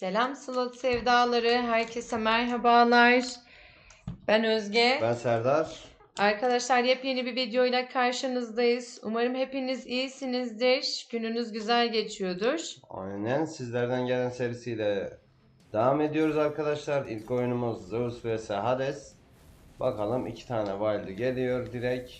Selam slot sevdaları. Herkese merhabalar. Ben Özge. Ben Serdar. Arkadaşlar yepyeni bir videoyla karşınızdayız. Umarım hepiniz iyisinizdir. Gününüz güzel geçiyordur. Aynen sizlerden gelen serisiyle devam ediyoruz arkadaşlar. İlk oyunumuz Zeus vs Hades. Bakalım iki tane wild geliyor direkt.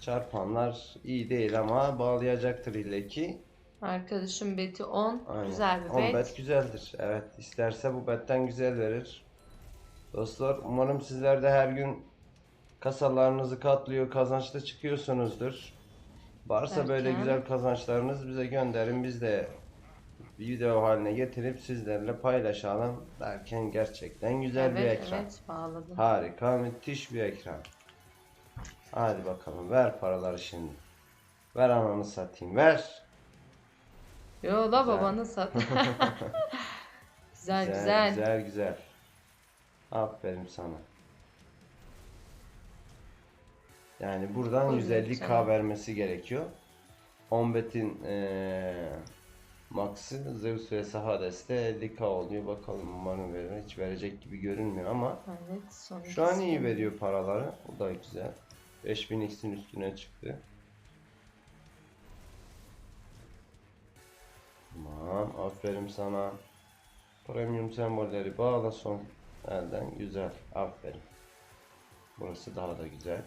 Çarpanlar iyi değil ama bağlayacaktır ille ki. Arkadaşım Beti 10. Aynen. Güzel bir On bet. bet güzeldir. Evet isterse bu betten güzel verir. Dostlar umarım sizler de her gün kasalarınızı katlıyor kazançlı çıkıyorsunuzdur. Varsa böyle Derken? güzel kazançlarınız bize gönderin biz de video haline getirip sizlerle paylaşalım derken gerçekten güzel bir evet, ekran. evet bağladım. Harika müthiş bir ekran. Hadi bakalım ver paraları şimdi. Ver ananı satayım ver. Yo la babanı sat. güzel güzel. Güzel güzel. Aferin sana. Yani buradan Buyurun 150k canım. vermesi gerekiyor. 10 betin eee max'ı Zeus ve Hades'te 50k oluyor. Bakalım umarım verir. Hiç verecek gibi görünmüyor ama Evet, şu an iyi veriyor paraları. O da güzel. 5000x'in üstüne çıktı. Tamam, aferin sana. Premium sembolleri bağla son elden. Güzel, aferin. Burası daha da güzel.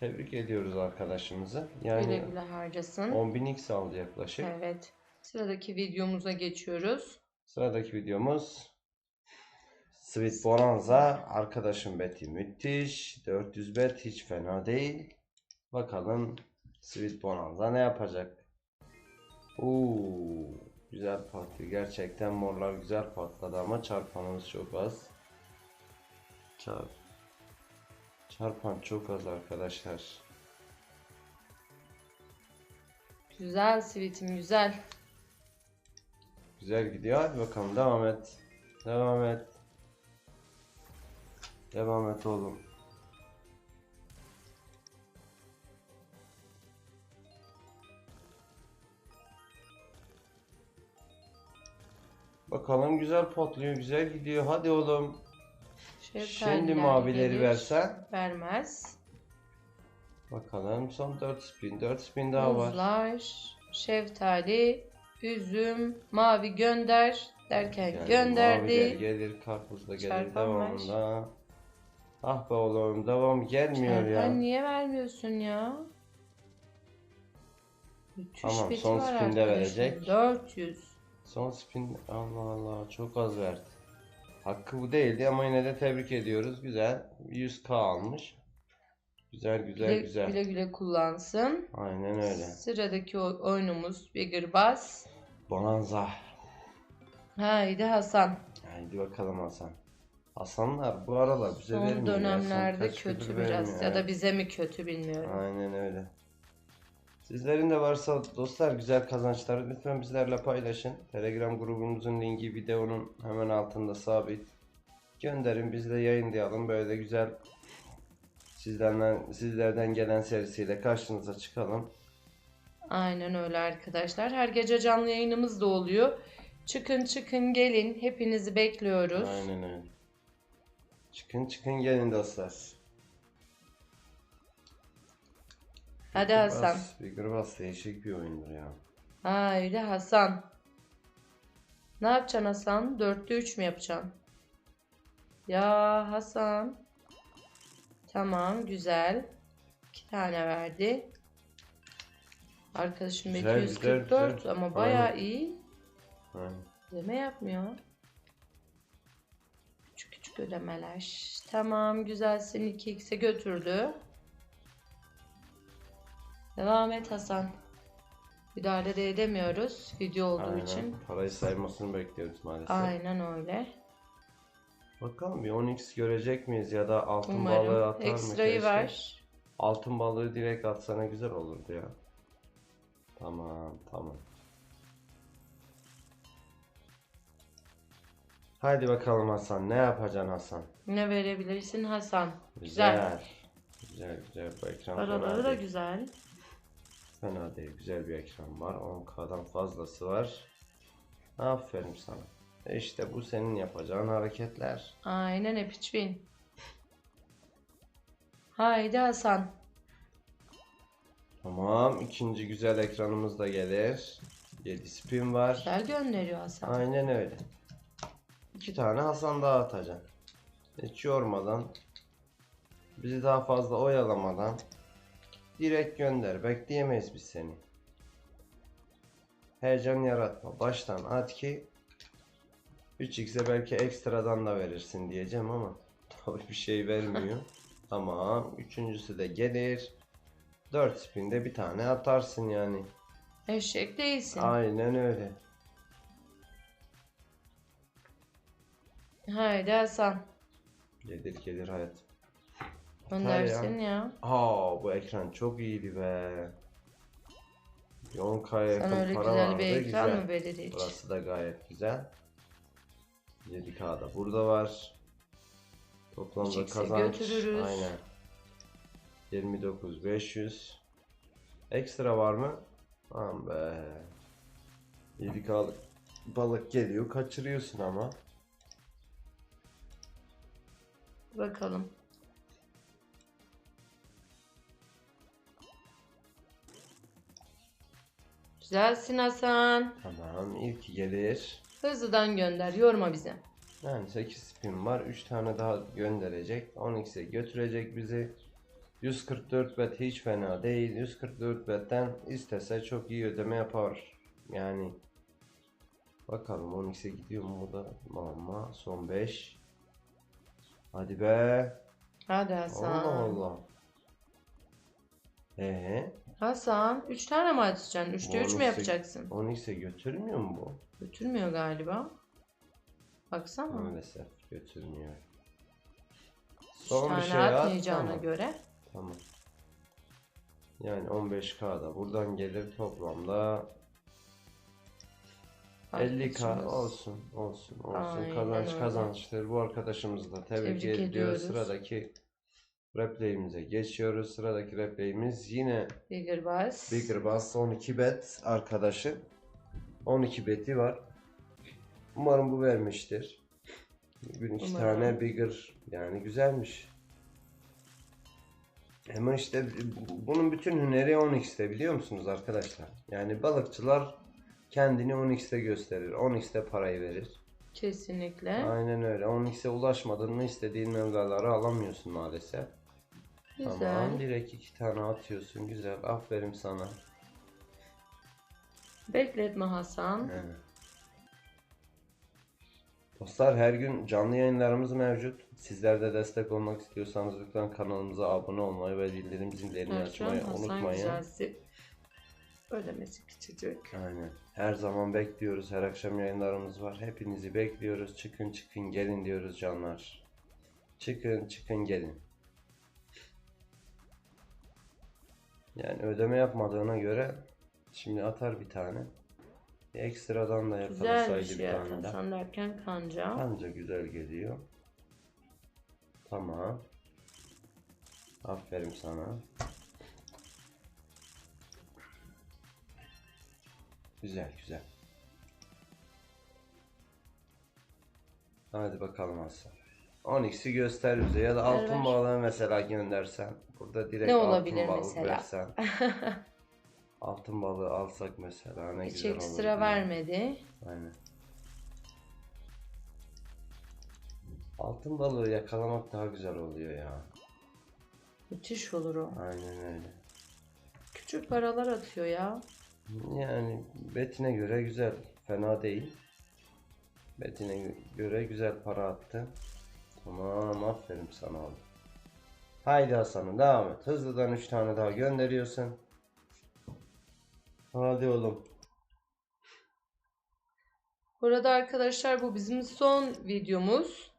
Tebrik ediyoruz arkadaşımızı. Güle Yani güle harcasın. 10.000x aldı yaklaşık. Evet. Sıradaki videomuza geçiyoruz. Sıradaki videomuz Sweet Bonanza. Arkadaşım beti müthiş. 400 bet hiç fena değil. Bakalım Sweet Bonanza ne yapacak? Uuu güzel patlıyor. Gerçekten morlar güzel patladı ama çarpanımız çok az. Çarp. Çarpan çok az arkadaşlar. Güzel sweetim güzel. Güzel gidiyor. Hadi bakalım devam et. Devam et. Devam et oğlum. Bakalım güzel patlıyor, güzel gidiyor. Hadi oğlum. Şimdi mavileri gelir. versen. Vermez. Bakalım son 4 spin. 4 spin daha var. Muzlar, şeftali, üzüm, mavi gönder derken Yani gönderdi. Maviler gelir, karpuz da gelir Çarpan ver. devamında. Ah be oğlum devam gelmiyor ya. Çarpan niye vermiyorsun ya? Müthiş Tamam, son spinde verecek. 400. Son spin Allah Allah çok az verdi. Hakkı bu değildi ama yine de tebrik ediyoruz. Güzel. 100k almış. Güzel güzel Güle, güzel. güle güle kullansın. Aynen öyle. Sıradaki oyunumuz Bigger Bass. Bonanza. Haydi Hasan. Haydi bakalım Hasan. Hasanlar bu aralar bize Son vermiyor. ya. Son dönemlerde kaç kötü biraz vermiyor, ya da bize mi kötü bilmiyorum. Aynen öyle. Sizlerin de varsa dostlar güzel kazançları lütfen bizlerle paylaşın. Telegram grubumuzun linki videonun hemen altında sabit. Gönderin biz de yayınlayalım. Böyle güzel sizlerden sizlerden gelen serisiyle karşınıza çıkalım. Aynen öyle arkadaşlar. Her gece canlı yayınımız da oluyor. Çıkın çıkın gelin. Hepinizi bekliyoruz. Aynen öyle. Çıkın çıkın gelin dostlar. Hadi Hasan. Bigger Bass değişik bir oyundur ya. Haydi Hasan. Ne yapacaksın Hasan? Dörtte üç mü yapacaksın? Ya Hasan. Tamam güzel. İki tane verdi. Arkadaşım Güzel, 244 güzel, güzel. ama Aynen. iyi. Aynen. Ödeme yapmıyor. Küçük küçük ödemeler. Tamam güzelsin 2x'e götürdü. Devam et Hasan. Müdahale de edemiyoruz video olduğu Aynen. için. Parayı saymasını bekliyoruz maalesef. Aynen öyle. Bakalım bir 10x görecek miyiz ya da altın balığı Umarım. atar mı Ekstrayı ver. Altın balığı direkt atsana güzel olurdu ya. Tamam tamam. Haydi bakalım Hasan ne yapacaksın Hasan? Ne verebilirsin Hasan? Güzel. Güzel güzel bu ekran Paraları da güzel. Fena değil güzel bir ekran var 10k'dan fazlası var. Aferin sana. İşte bu senin yapacağın hareketler. Aynen Epiçvin. Haydi Hasan. Tamam. ikinci güzel ekranımız da gelir. 7 spin var. Güzel gönderiyor Hasan. Aynen öyle. İki tane Hasan daha atacaksın. Hiç yormadan. Bizi daha fazla oyalamadan. Direkt gönder. Bekleyemeyiz biz seni. Heyecan yaratma. Baştan at ki 3x'e belki ekstradan da verirsin diyeceğim ama tabii bir şey vermiyor. tamam. Üçüncüsü de gelir. 4 spinde bir tane atarsın yani. Eşek değilsin. Aynen öyle. Haydi Hasan. Gelir gelir hayat. Göndersin ya. Aa bu ekran çok iyiydi be. 10K'ya yakın Sana öyle para güzel vardı. bir ekran güzel. mı hiç? Burası da gayet güzel. 7K'da burada var. Toplamda Küçükse kazanç. götürürüz. Aynen. 29500. Ekstra var mı? Aman be. 7K'lık balık geliyor. Kaçırıyorsun ama. Bakalım. Güzelsin Hasan. Tamam ilk gelir. Hızlıdan gönder. Yorma bizi. Yani 8 spin var. 3 tane daha gönderecek. 12'se götürecek bizi. 144 bet hiç fena değil. 144 betten istese çok iyi ödeme yapar. Yani bakalım 12'se gidiyor mu bu da? Ama son 5. Hadi be. Hadi Hasan. Allah Allah. Ee, Hasan 3 tane mi atacaksın? 3'te 3 Bonus mü yapacaksın? 12'se götürmüyor mu bu? Götürmüyor galiba. Baksana. Maalesef götürmüyor. 3 Son bir şey at, atmayacağına tamam. göre. Tamam. Yani 15K'da buradan gelir toplamda 50K Arkadaşımız. olsun olsun olsun Aynen kazanç öyle. kazançtır bu arkadaşımızı da tebrik, Tebrik ediyoruz ediyoruz. sıradaki replay'imize geçiyoruz sıradaki replay'imiz yine Bigger Bass. Bigger Bass 12 bet arkadaşı 12 beti var umarım bu vermiştir bugün iki Umarım. tane Bigger yani güzelmiş ama işte bunun bütün hüneri 10x'te biliyor musunuz arkadaşlar? Yani balıkçılar kendini 10x'te gösterir. 10x'te parayı verir. Kesinlikle. Aynen öyle. 10x'e ulaşmadın mı istediğin mevlaları alamıyorsun maalesef. Güzel. Tamam direkt iki tane atıyorsun. Güzel. Aferin sana. Bekletme Hasan. Evet. Dostlar her gün canlı yayınlarımız mevcut. Sizler de destek olmak istiyorsanız lütfen kanalımıza abone olmayı ve bildirim zillerini açmayı Hasan unutmayın. güzelsi. Ödemesi küçücük. Aynen. Her zaman bekliyoruz. Her akşam yayınlarımız var. Hepinizi bekliyoruz. Çıkın çıkın gelin diyoruz canlar. Çıkın çıkın gelin. Yani ödeme yapmadığına göre şimdi atar bir tane. Bir ekstradan da yakalasaydı bir ya. tane de. Hasan derken kanca. Anca güzel geliyor. Tamam. Aferin sana. Güzel güzel. Hadi bakalım Hasan. 10x'i göster bize ya da altın ver. balığı mesela göndersen. Burada direkt Ne altın olabilir balığı mesela? versen. altın balığı alsak mesela ne Hiç güzel olur. ekstra değil mi? vermedi. Aynen. Altın balığı yakalamak daha güzel oluyor ya. Müthiş olur o. Aynen öyle. Küçük paralar atıyor ya. Yani betine göre güzel. Fena değil. Betine göre güzel para attı. Tamam aferin sana oğlum. Haydi Hasan'ım devam et. Hızlıdan 3 tane daha gönderiyorsun. Hadi oğlum. Burada arkadaşlar bu bizim son videomuz.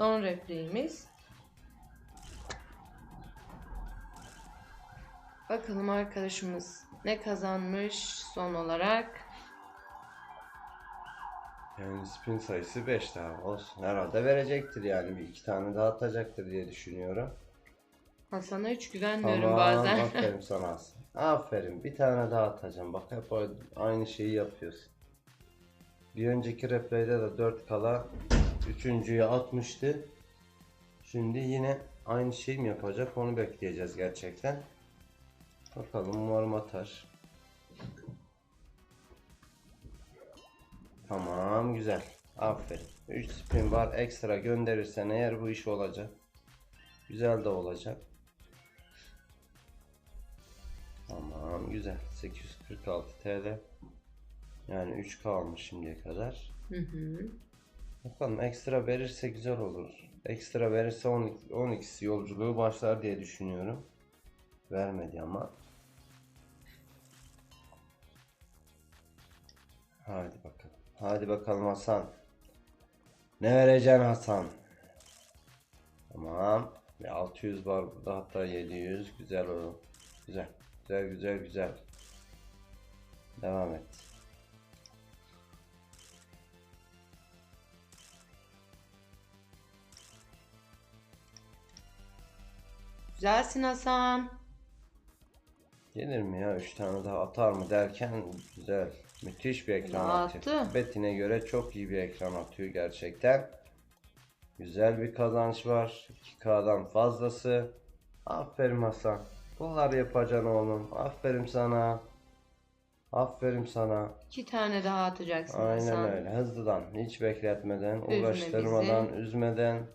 Son replayimiz. Bakalım arkadaşımız ne kazanmış son olarak. Yani spin sayısı 5 daha olsun. Herhalde verecektir yani. Bir iki tane daha atacaktır diye düşünüyorum. Hasan'a hiç güvenmiyorum Tamam, bazen. aferin sana Hasan. Aferin. Bir tane daha atacağım. Bak hep aynı şeyi yapıyorsun. Bir önceki replay'de de 4 kala üçüncüye atmıştı. Şimdi yine aynı şeyi mi yapacak onu bekleyeceğiz gerçekten. Bakalım umarım atar. Tamam güzel. Aferin. 3 spin var. Ekstra gönderirsen eğer bu iş olacak. Güzel de olacak. Tamam güzel. 846 TL. Yani 3K almış şimdiye kadar. Hı hı. Bakalım ekstra verirse güzel olur. Ekstra verirse 12, 12'si yolculuğu başlar diye düşünüyorum. Vermedi ama. Hadi bakalım. Hadi bakalım Hasan. Ne vereceksin Hasan? Tamam. Bir 600 var burada hatta 700. Güzel olur. Güzel. Güzel güzel güzel. Devam et. Güzelsin Hasan. Gelir mi ya? 3 tane daha atar mı derken güzel. Müthiş bir ekran Attı. atıyor. Betine göre çok iyi bir ekran atıyor gerçekten. Güzel bir kazanç var. 2K'dan fazlası. Aferin Hasan. Bunları yapacaksın oğlum. Aferin sana. Aferin sana. İki tane daha atacaksın Aynen Hasan. öyle. Hızlıdan. Hiç bekletmeden, Üzme uğraştırmadan, bizi. üzmeden.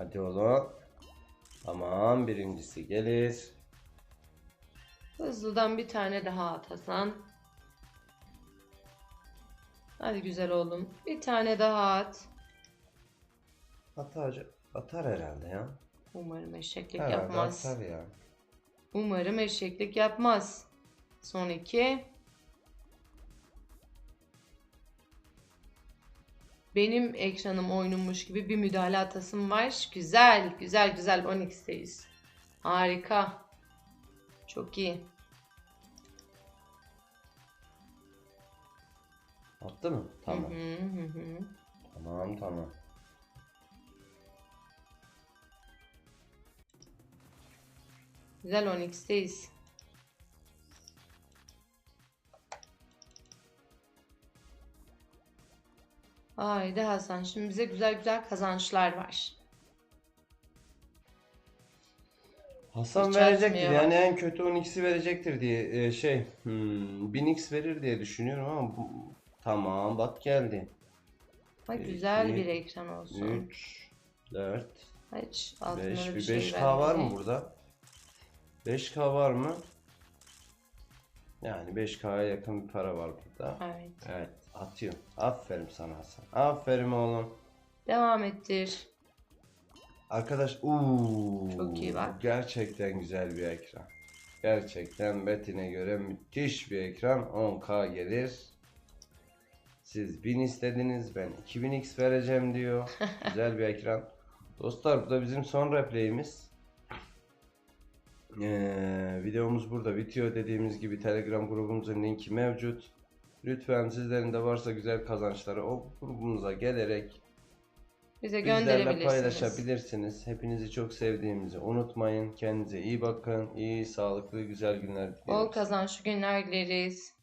Hadi oğlum. Tamam. Birincisi gelir. Hızlıdan bir tane daha at Hasan. Hadi güzel oğlum. Bir tane daha at. Atar, atar herhalde ya. Umarım eşeklik Herhalde yapmaz. atar ya. Umarım eşeklik yapmaz. Son iki. Benim ekranım oynunmuş gibi bir müdahale atasım var. Güzel, güzel, güzel. 12'deyiz. Harika. Çok iyi. Attı mı? Tamam. Hı hı hı. Tamam tamam. Güzel 12'deyiz. Haydi Hasan. Şimdi bize güzel güzel kazançlar var. Hasan Hiç verecektir açmıyor. yani en kötü 12'si verecektir diye e, şey hmm, 1000x verir diye düşünüyorum ama bu, tamam bak geldi. Bak Bir, güzel iki, bir ekran olsun. 3 4 Hiç altına 5 bir bir şey 5K var mı vermedi. burada? 5K var mı? Yani 5K'ya yakın bir para var burada. Evet. Evet atıyorum. Aferin sana Hasan. Aferin oğlum. Devam ettir. Arkadaş uuu Çok iyi bak. Gerçekten güzel bir ekran. Gerçekten Bettin'e göre müthiş bir ekran. 10K gelir. Siz 1000 istediniz. Ben 2000X vereceğim diyor. güzel bir ekran. Dostlar bu da bizim son replay'imiz. Ee, videomuz burada bitiyor. Dediğimiz gibi Telegram grubumuzun linki mevcut. Lütfen sizlerin de varsa güzel kazançları o grubumuza gelerek Bize Bizlerle paylaşabilirsiniz. Hepinizi çok sevdiğimizi unutmayın. Kendinize iyi bakın. İyi, sağlıklı, güzel günler Bol diliyoruz. kazançlı günler dileriz.